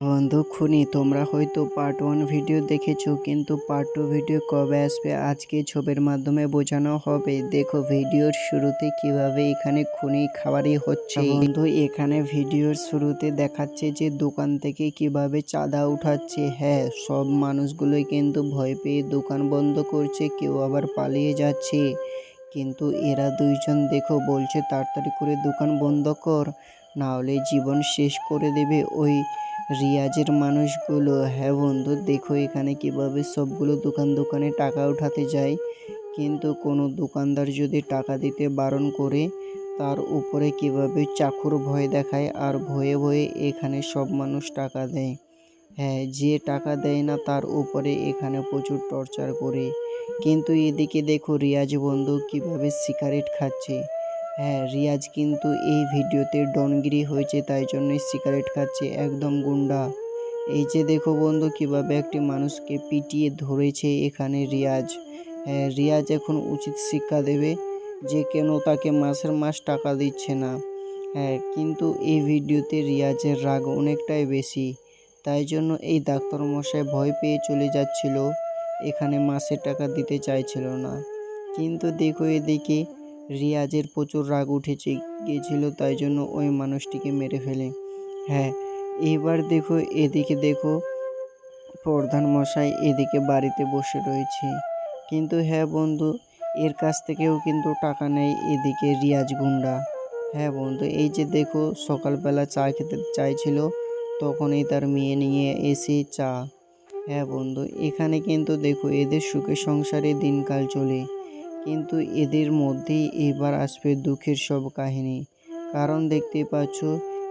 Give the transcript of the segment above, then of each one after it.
বন্ধু খুনি তোমরা হয়তো পার্ট ওয়ান ভিডিও দেখেছ কিন্তু পার্ট টু ভিডিও কবে আসবে আজকে ছবির মাধ্যমে বোঝানো হবে। দেখো ভিডিওর শুরুতে কীভাবে এখানে খুনি খাবারই হচ্ছে। বন্ধু এখানে ভিডিওর শুরুতে দেখাচ্ছে যে দোকান থেকে কীভাবে চাঁদা উঠাচ্ছে। হ্যাঁ সব মানুষগুলোই কিন্তু ভয় পেয়ে দোকান বন্ধ করছে কেউ আবার পালিয়ে যাচ্ছে। কিন্তু এরা দুইজন দেখো বলছে তাড়াতাড়ি করে দোকান বন্ধ কর না হলে জীবন শেষ করে দেবে। ওই রিয়াজের মানুষগুলো হ্যাঁ বন্ধু, দেখো এখানে কীভাবে সবগুলো দোকান দোকানে টাকা উঠাতে যায়। কিন্তু কোনো দোকানদার যদি টাকা দিতে বারণ করে, তার উপরে কীভাবে চাকুর ভয় দেখায় আর ভয়ে ভয়ে এখানে সব মানুষ টাকা দেয়? হ্যাঁ যে টাকা দেয় না তার উপরে এখানে প্রচুর টর্চার করে। কিন্তু এদিকে দেখো রিয়াজ বন্ধু কীভাবে সিগারেট খাচ্ছে। হ্যাঁ রিয়াজ কিন্তু এই ভিডিওতে ডনগিরি হয়েছে, তাই জন্যই সিগারেট খাচ্ছে একদম গুন্ডা। এই যে দেখো বন্ধু, কীভাবে একটি মানুষকে পিটিয়ে ধরেছে এখানে রিয়াজ। হ্যাঁ রিয়াজ এখন উচিত শিক্ষা দেবে যে কেন তাকে মাসের মাস টাকা দিচ্ছে না। হ্যাঁ কিন্তু এই ভিডিওতে রিয়াজের রাগ অনেকটাই বেশি। তাই জন্য এই ডাক্তার মশাই ভয় পেয়ে চলে যাচ্ছিল, এখানে মাসের টাকা দিতে চাইছিল না। কিন্তু দেখো এদিকে রিয়াজের প্রচুর রাগ উঠেছে গিয়েছিল তাই জন্য ওই মানুষটিকে মেরে ফেলে। হ্যাঁ এবার দেখো, এদিকে দেখো, প্রধান মশাই এদিকে বাড়িতে বসে রয়েছে। কিন্তু হ্যাঁ বন্ধু, এর কাছ থেকেও কিন্তু টাকা নেয় এদিকে রিয়াজ গুন্ডা। হ্যাঁ বন্ধু, এই যে দেখো, সকালবেলা চা খেতে চাইছিল, তখনই তার মেয়ে নিয়ে এসে চা। হ্যাঁ বন্ধু, এখানে কিন্তু দেখো, এদের সুখে সংসারে দিনকাল চলে। কিন্তু এদের মধ্যেই এবার আসবে দুঃখের সব কাহিনী। কারণ দেখতে পাচ্ছ,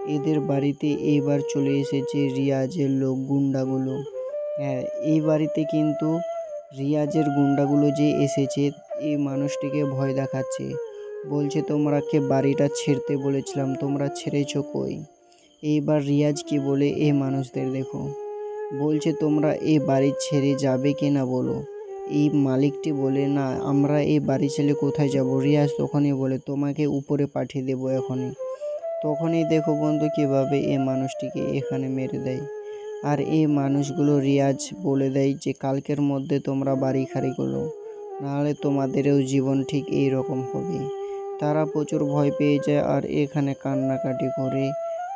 এদের বাড়িতে এবার চলে এসেছে রিয়াজের লোক গুন্ডাগুলো। হ্যাঁ এই বাড়িতে কিন্তু রিয়াজের গুন্ডাগুলো যে এসেছে, এই মানুষটিকে ভয় দেখাচ্ছে। বলছে, তোমরাকে বাড়িটা ছেড়তে বলেছিলাম, তোমরা ছেড়েছো কই? এইবার রিয়াজ কি বলে এই মানুষদের দেখো। বলছে, তোমরা এ বাড়ি ছেড়ে যাবে কি না বলো। এই মালিকটি বলে, না, আমরা এই বাড়ি ছেলে কোথায় যাব? রিয়াজ তখনই বলে, তোমাকে উপরে পাঠিয়ে দেবো এখনই। তখনই দেখো বন্ধু কীভাবে এই মানুষটিকে এখানে মেরে দেয়। আর এই মানুষগুলো রিয়াজ বলে দেয় যে, কালকের মধ্যে তোমরা বাড়ি খালি করো, নাহলে তোমাদেরও জীবন ঠিক এই রকম হবে। তারা প্রচুর ভয় পেয়ে যায় আর এখানে কান্নাকাটি করে।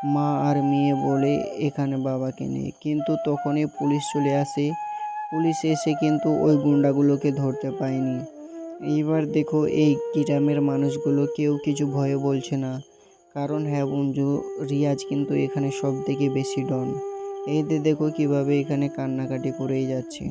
মা আর মেয়ে বলে, এখানে বাবাকে নিয়ে কিন্তু তখনই পুলিশ চলে আসে। পুলিশ এসে কিন্তু ওই গুন্ডাগুলোকে ধরতে পায়নি এইবার দেখো এই গ্রামের মানুষগুলো কেউ কিছু ভয়ে বলছে না। কারণ হ্যাঁ বন্ধু, রিয়াজ কিন্তু এখানে সব থেকে বেশি ডন। এই দেখো কীভাবে এখানে কান্নাকাটি করেই যাচ্ছে।